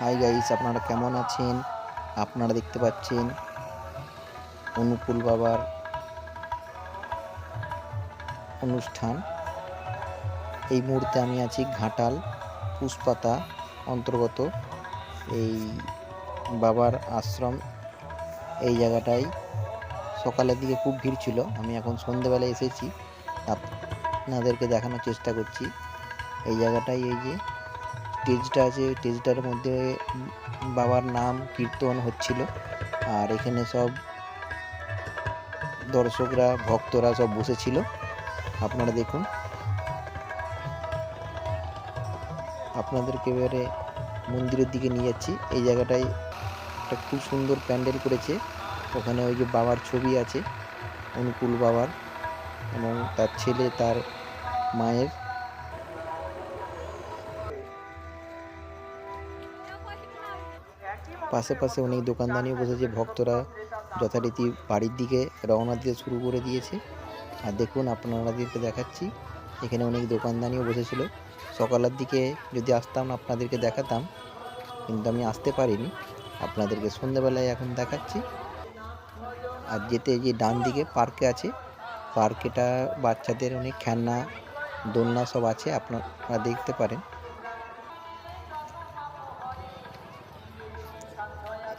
Hi guys আপনারা কেমন আছেন? আপনারা দেখতে পাচ্ছেন অনুকূল বাবার অনুষ্ঠান। এই মুহূর্তে আমি আছি ঘাটাল পুষ্পাতা অন্তর্গত। এই বাবার আশ্রম এই জায়গাটায়। সকালের দিকে খুব ভিড় ছিল, আমি এখন সন্ধেবেলায় এসেছি। আপনাদেরকে দেখানোর চেষ্টা করছি। এই জায়গাটায় এই যে স্টেজটা আছে স্টেজটার মধ্যে বাবার নাম কীর্তন হচ্ছিল। আর এখানে সব দর্শকরা, ভক্তরা সব বসেছিল। আপনারা দেখুন। আপনাদেরকে এবারে মন্দিরের দিকে নিয়ে যাচ্ছি। এই জায়গাটায় একটা খুব সুন্দর প্যান্ডেল করেছে। ওখানে ওই যে বাবার ছবি আছে, অনুকূল বাবার এবং তার ছেলে, তার মায়ের। পাশে পাশে অনেক দোকানদানিও বসেছে, ভক্তরা যথারীতি বাড়ির দিকে রওনা দিতে শুরু করে দিয়েছে। আর দেখুন, আপনাদেরকে দেখাচ্ছি, এখানে অনেক দোকানদানিও বসেছিল। সকালের দিকে যদি আসতাম, আপনাদেরকে দেখাতাম, কিন্তু আমি আসতে পারিনি। আপনাদেরকে সন্ধ্যেবেলায় এখন দেখাচ্ছি। আর যেতে যে ডান দিকে পার্কে আছে, পার্কেটা বাচ্চাদের অনেক খেলনা, দোলনা সব আছে, আপনারা দেখতে পারেন।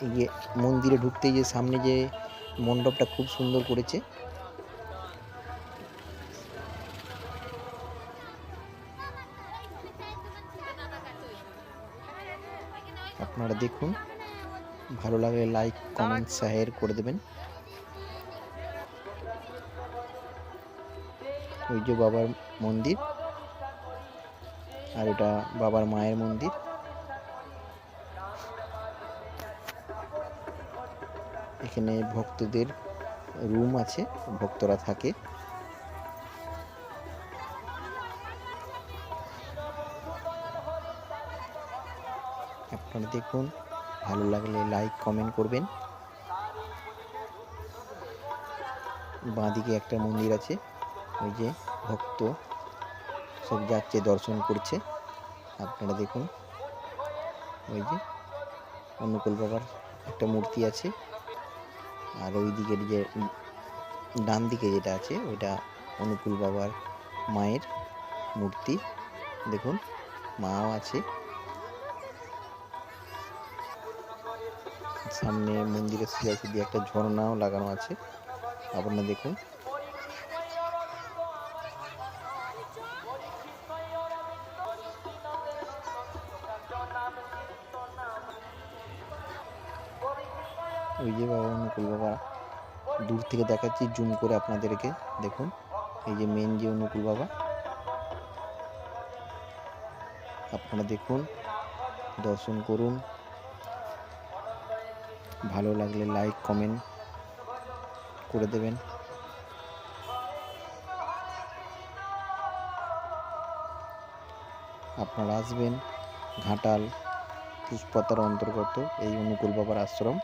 এই যে মন্দিরে ঢুকতেই যে সামনে যে মণ্ডপটা খুব সুন্দর করেছে। আপনারা দেখুন, ভালো লাগলে লাইক কমেন্ট শেয়ার করে দেবেন। ওই যে বাবার মন্দির, আর এটা বাবার মায়ের মন্দির। এখানে ভক্তদের রুম আছে, ভক্তরা থাকে। আপনারা দেখুন, ভালো লাগলে লাইক, কমেন্ট করবেন। বাঁদিকে একটা মন্দির আছে, ওই যে ভক্ত সব যাচ্ছে, দর্শন করছে। আপনারা দেখুন, ওই যে অনুকূল বাবার একটা মূর্তি আছে। আর ওই দিকের যে ডান দিকে যেটা আছে, ওইটা অনুকূল বাবার মায়ের মূর্তি। দেখুন, মাও আছে। সামনে মন্দিরের সোজাসুজি দিয়ে একটা ঝর্ণাও লাগানো আছে। আপনারা দেখুন। ওই যে বাবা, অনুকূল বাবা। দূর থেকে দেখাচ্ছি, জুম করে আপনাদেরকে দেখুন। এই যে মেন যে অনুকূল বাবা। আপনারা দেখুন, দর্শন করুন। ভালো লাগলে লাইক কমেন্ট করে দেবেন। আপনারা আসবেন ঘাটাল পুষ্পতার অন্তর্গত এই অনুকূল বাবার আশ্রম।